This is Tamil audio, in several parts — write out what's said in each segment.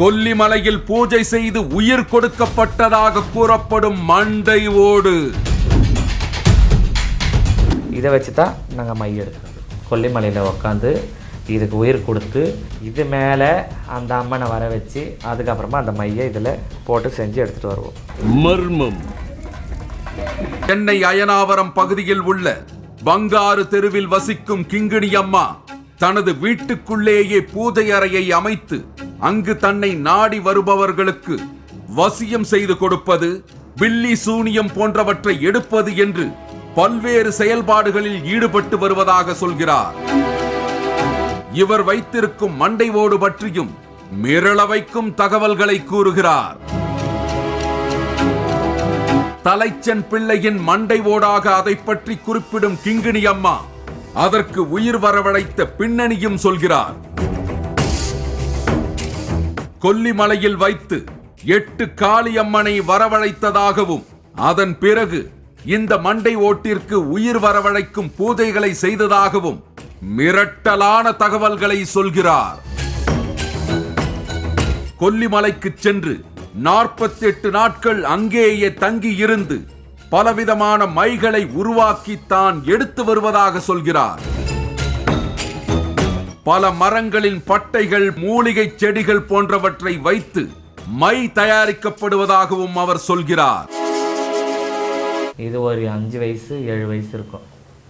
கொல்லிமலையில் பூஜை செய்து உயிர் கொடுக்கப்பட்டதாக கூறப்படும் மண்டை ஓடு. இதை வச்சு தான் நாங்கள் மை எடுக்கிறது. கொல்லிமலையில் உக்காந்து இதுக்கு உயிர் கொடுத்து இது மேலே அந்த அம்மனை வர வச்சு அதுக்கப்புறமா அந்த மையை இதில் போட்டு செஞ்சு எடுத்துகிட்டு வருவோம். மர்மம். சென்னை அயனாவரம் பகுதியில் உள்ள பங்காரு தெருவில் வசிக்கும் கிங்கிணி அம்மா தனது வீட்டுக்குள்ளேயே பூஜை அறையை அமைத்து அங்கு தன்னை நாடி வருபவர்களுக்கு வசியம் செய்து கொடுப்பது பில்லி சூனியம் போன்றவற்றை எடுப்பது என்று பல்வேறு செயல்பாடுகளில் ஈடுபட்டு வருவதாக சொல்கிறார். இவர் வைத்திருக்கும் மண்டை ஓடு பற்றியும் மிரள வைக்கும் தகவல்களை கூறுகிறார். தலைச்சன் பிள்ளையின் மண்டை ஓடாக அதை பற்றி குறிப்பிடும் கிங்கிணி அம்மா அதற்கு உயிர் வரவழைத்த பின்னணியும் சொல்கிறார். கொல்லிமலையில் வைத்து எட்டு காளியம்மனை வரவழைத்ததாகவும் அதன் பிறகு இந்த மண்டை ஓட்டிற்கு உயிர் வரவழைக்கும் பூஜைகளை செய்ததாகவும் மிரட்டலான தகவல்களை சொல்கிறார். கொல்லிமலைக்கு சென்று 48 நாட்கள் அங்கேயே தங்கி இருந்து பலவிதமான மைகளை உருவாக்கி தான் எடுத்து வருவதாக சொல்கிறார். பல மரங்களின் பட்டைகள் மூலிகை செடிகள் போன்றவற்றை வைத்து மை தயாரிக்கப்படுவதாகவும் அவர் சொல்கிறார். இது ஒரு அஞ்சு வயசு ஏழு வயசு இருக்கும்.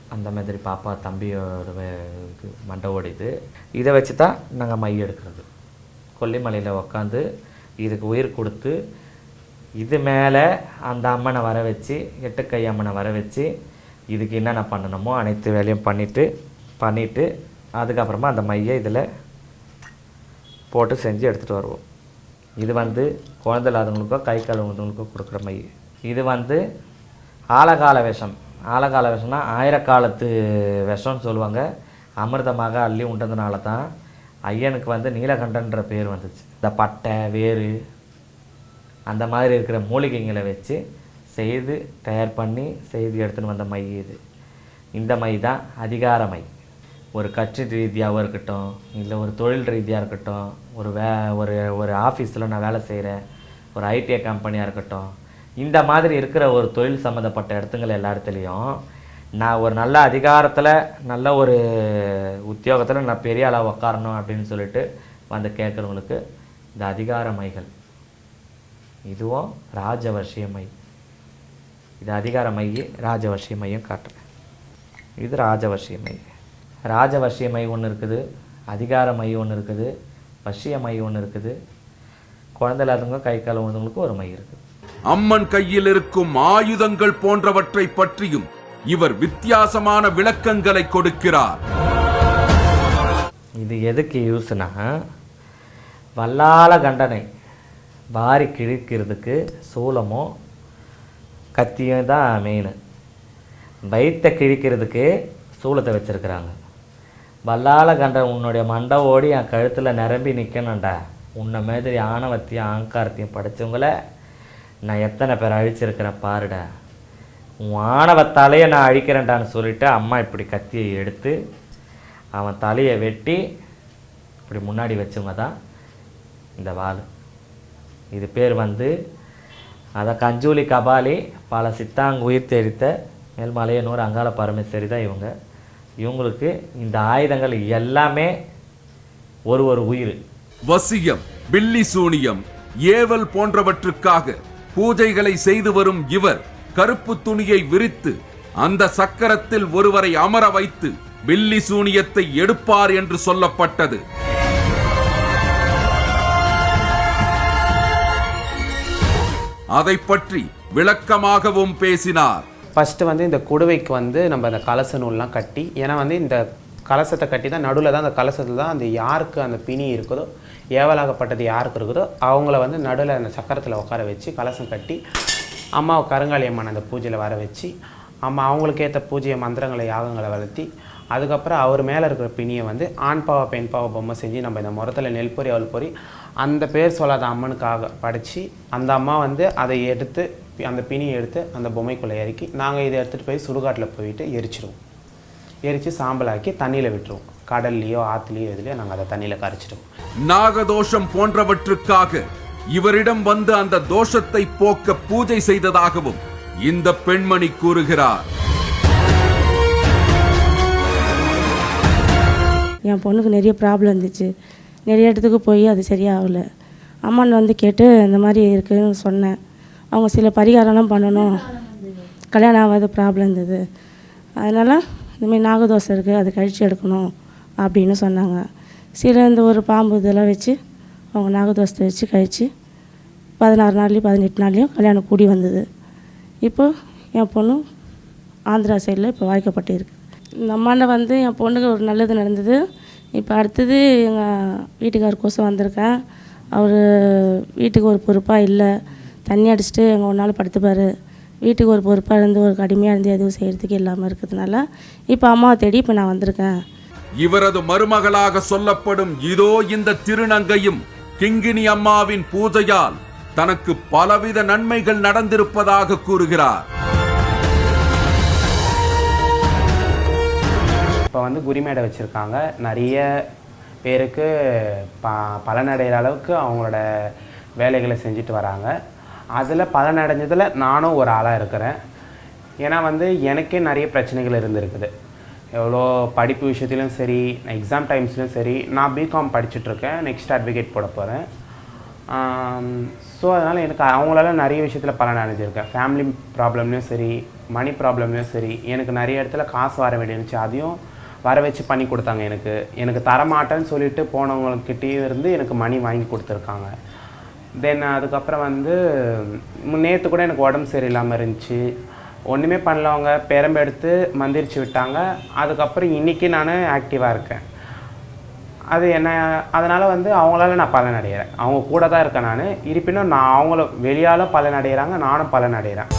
அந்த மாதிரி பாப்பா தம்பியோட வே- மண்டை இது இதை வச்சு தான் நாங்கள் மை எடுக்கிறது. கொல்லிமலையில் உக்காந்து இதுக்கு உயிர் கொடுத்து இது மேலே அந்த அம்மனை வர வச்சு எட்டுக்கை அம்மனை வர வச்சு இதுக்கு என்னென்ன பண்ணணுமோ அனைத்து வேலையும் பண்ணிவிட்டு பண்ணிவிட்டு அதுக்கப்புறமா அந்த மையை இதில் போட்டு செஞ்சு எடுத்துகிட்டு வருவோம். இது வந்து குழந்தை இல்லாதவங்களுக்கோ கை கழுவுனவங்களுக்கோ கொடுக்குற மை. இது வந்து ஆழகால விஷம். ஆழகால விஷம்னா ஆயிரக்காலத்து விஷம்னு சொல்லுவாங்க. அமிர்தமாக அள்ளி உண்டதுனால தான் ஐயனுக்கு வந்து நீலகண்டன்ற பேர் வந்துச்சு. இந்த பட்டை வேறு அந்த மாதிரி இருக்கிற மூலிகைங்களை வச்சு செய்து தயார் பண்ணி செய்து எடுத்துன்னு வந்த மை இது. இந்த மை தான் அதிகார மை. ஒரு கட்சி ரீதியாகவும் இருக்கட்டும் இல்லை ஒரு தொழில் ரீதியாக இருக்கட்டும் ஒரு வே ஒரு ஒரு ஆஃபீஸில் நான் வேலை செய்கிறேன் ஒரு ஐடிஐ கம்பெனியாக இருக்கட்டும் இந்த மாதிரி இருக்கிற ஒரு தொழில் சம்மந்தப்பட்ட இடத்துங்கள் எல்லா இடத்துலையும் நான் ஒரு நல்ல அதிகாரத்தில் நல்ல ஒரு உத்தியோகத்தில் நான் பெரிய ஆளாக உக்காரணும் அப்படின்னு சொல்லிட்டு வந்து கேட்குறவங்களுக்கு இந்த அதிகார மைகள் இதுவும் ராஜவர்ஷிய மை இது அதிகார மை ராஜவர்ஷிய மையும் காட்டுறேன். இது ராஜவர்ஷிய மை ராஜவர்ஷிய மை ஒன்று இருக்குது அதிகார மை ஒன்று இருக்குது வர்ஷிய மை ஒன்று இருக்குது. குழந்தை இல்லாதவங்க கை கால் விழுந்தவங்களுக்கு ஒரு மை இருக்குது. அம்மன் கையில் இருக்கும் ஆயுதங்கள் போன்றவற்றை பற்றியும் இவர் வித்தியாசமான விளக்கங்களை கொடுக்கிறார். இது எதுக்கு யூஸ்னா வல்லால கண்டனை வாரி கிழிக்கிறதுக்கு சூலமும் கத்தியும் தான் மெயின் வயிற்றை கிழிக்கிறதுக்கு சூலத்தை வச்சுருக்குறாங்க. வல்லால கண்டன் உன்னுடைய மண்டை ஓடி என் கழுத்தில் நிரம்பி நிற்கணும்டா உன்னை மாதிரி ஆணவத்தையும் ஆங்காரத்தையும் படைச்சவங்கள நான் எத்தனை பேர் அழிச்சிருக்கிறேன் பாருடா. உன் ஆணவத்தாலேயே நான் அழிக்கிறேன்டான்னு சொல்லிட்டு அம்மா இப்படி கத்தியை எடுத்து அவன் தலையை வெட்டி இப்படி முன்னாடி வச்சவங்க தான் இந்த வாள் இது பேர் வந்து அதை கஞ்சூலி கபாலி பல சித்தாங்க உயிர் தெரித்த மேல்மலையனூர் அங்காள பரமேஸ்வரி தான் இவங்க. இவங்களுக்கு இந்த ஆயுதங்கள் எல்லாமே ஒரு ஒரு உயிர். வசியம் பில்லி சூனியம் ஏவல் போன்றவற்றுக்காக பூஜைகளை செய்து வரும் இவர் கருப்பு துணியை விரித்து அந்த சக்கரத்தில் ஒருவரை அமர வைத்து பில்லி சூனியத்தை எடுப்பார் என்று சொல்லப்பட்டது. அதை பற்றி விளக்கமாகவும் பேசினார். ஃபஸ்ட்டு வந்து இந்த குடுவைக்கு வந்து நம்ம அந்த கலச நூல்லாம் கட்டி ஏன்னா வந்து இந்த கலசத்தை கட்டி தான் நடுவில் தான் அந்த கலசத்தில் தான் அந்த யாருக்கு அந்த பிணி இருக்குதோ ஏவலாகப்பட்டது யாருக்கு இருக்குதோ அவங்கள வந்து நடுவில் அந்த சக்கரத்தில் உட்கார வச்சு கலசம் கட்டி அம்மாவை கருங்காலி அம்மன் அந்த பூஜையில் வர வச்சு அம்மா அவங்களுக்கு ஏற்ற பூஜை மந்திரங்களை யாகங்களை வளர்த்தி அதுக்கப்புறம் அவர் மேலே இருக்கிற பிணியை வந்து ஆண் பாவ பெண் பாவ பொம்மை செஞ்சு நம்ம இந்த முரத்தில் நெல் பொறி அவள் பொறி அந்த பேர் சொல்லாத அம்மனுக்காக படைச்சி அந்த அம்மா வந்து அதை எடுத்து அந்த பிணியை எடுத்து அந்த பொம்மைக்குள்ளே இறக்கி நாங்கள் இதை எடுத்துகிட்டு போய் சுடுகாட்டில் போயிட்டு எரிச்சிருவோம். எரித்து சாம்பலாக்கி தண்ணியில் விட்டுருவோம். கடல்லையோ ஆற்றுலையோ எதுலையோ நாங்கள் அதை தண்ணியில் கரைச்சிட்டோம் நாகதோஷம் போன்றவற்றுக்காக இவரிடம் வந்து அந்த தோஷத்தை போக்க பூஜை செய்ததாகவும் இந்த பெண்மணி கூறுகிறார். என் பொண்ணுக்கு நிறைய ப்ராப்ளம் இருந்துச்சு. நிறைய இடத்துக்கு போய் அது சரியாகல. அம்மான் வந்து கேட்டு இந்த மாதிரி இருக்குன்னு சொன்னேன். அவங்க சில பரிகாரம்லாம் பண்ணணும். கல்யாணம் ஆகாத ப்ராப்ளம் இருந்தது. அதனால் இந்தமாரி நாகதோசை இருக்குது அது கழித்து எடுக்கணும் அப்படின்னு சொன்னாங்க. சில இந்த ஒரு பாம்பு இதெல்லாம் வச்சு அவங்க நாகதோசத்தை வச்சு கழிச்சு பதினாறு நாள்லேயும் பதினெட்டு நாள்லேயும் கல்யாணம் கூடி வந்தது. இப்போ என் பொண்ணு ஆந்திரா சைடில் இப்போ வாய்க்கப்பட்டு இருக்கு. இந்த அம்மாண்ட வந்து என் பொண்ணுக்கு ஒரு நல்லது நடந்தது. இப்போ அடுத்தது எங்கள் வீட்டுக்கார் கோசம் வந்திருக்கேன். அவர் வீட்டுக்கு ஒரு பொறுப்பாக இல்லை. தண்ணி அடிச்சுட்டு எங்கே ஒரு நாள் படுத்துப்பார். வீட்டுக்கு ஒரு பொறுப்பாக இருந்து ஒரு கடுமையாக இருந்து எதுவும் செய்கிறதுக்கு இல்லாமல் இருக்கிறதுனால இப்போ அம்மாவை தேடி இப்போ நான் வந்திருக்கேன். இவரது மருமகளாக சொல்லப்படும் இதோ இந்த திருநங்கையும் கிங்கினி அம்மாவின் பூஜையால் தனக்கு பலவித நன்மைகள் நடந்திருப்பதாக கூறுகிறார். இப்போ வந்து குறிமேடை வச்சுருக்காங்க. நிறைய பேருக்கு ப பலனடைகிற அளவுக்கு அவங்களோட வேலைகளை செஞ்சுட்டு வராங்க. அதில் பலனடைஞ்சதில் நானும் ஒரு ஆளாக இருக்கிறேன். ஏன்னா வந்து எனக்கே நிறைய பிரச்சனைகள் இருந்திருக்குது. எவ்வளோ படிப்பு விஷயத்துலையும் சரி எக்ஸாம் டைம்ஸ்லையும் சரி நான் பிகாம் படிச்சுட்ருக்கேன். நெக்ஸ்ட் அட்வொகேட் போட போகிறேன் ஸோ அதனால் எனக்கு அவங்களால நிறைய விஷயத்தில் பலன் அடைஞ்சிருக்கேன் ஃபேமிலி ப்ராப்ளம்லையும் சரி மணி ப்ராப்ளம்லையும் சரி எனக்கு நிறைய இடத்துல காசு வர வேண்டியிருந்துச்சு. அதையும் வர வச்சு பண்ணி கொடுத்தாங்க எனக்கு. எனக்கு தரமாட்டேன்னு சொல்லிட்டு போனவங்கக்கிட்டேயும் இருந்து எனக்கு மணி வாங்கி கொடுத்துருக்காங்க. தென் அதுக்கப்புறம் வந்து நேற்று கூட எனக்கு உடம்பு சரியில்லாமல் இருந்துச்சு. ஒன்றுமே பண்ணலவங்க பெரம்பெடுத்து மந்திரிச்சு விட்டாங்க. அதுக்கப்புறம் இன்றைக்கி நான் ஆக்டிவாக இருக்கேன். அது என்ன அதனால் வந்து அவங்களால நான் பலன் அடைகிறேன் அவங்க கூட தான் இருக்கேன் நான். இருப்பினும் நான் அவங்கள வெளியால் பலன் அடைகிறாங்க நானும் பலன் அடைகிறேன்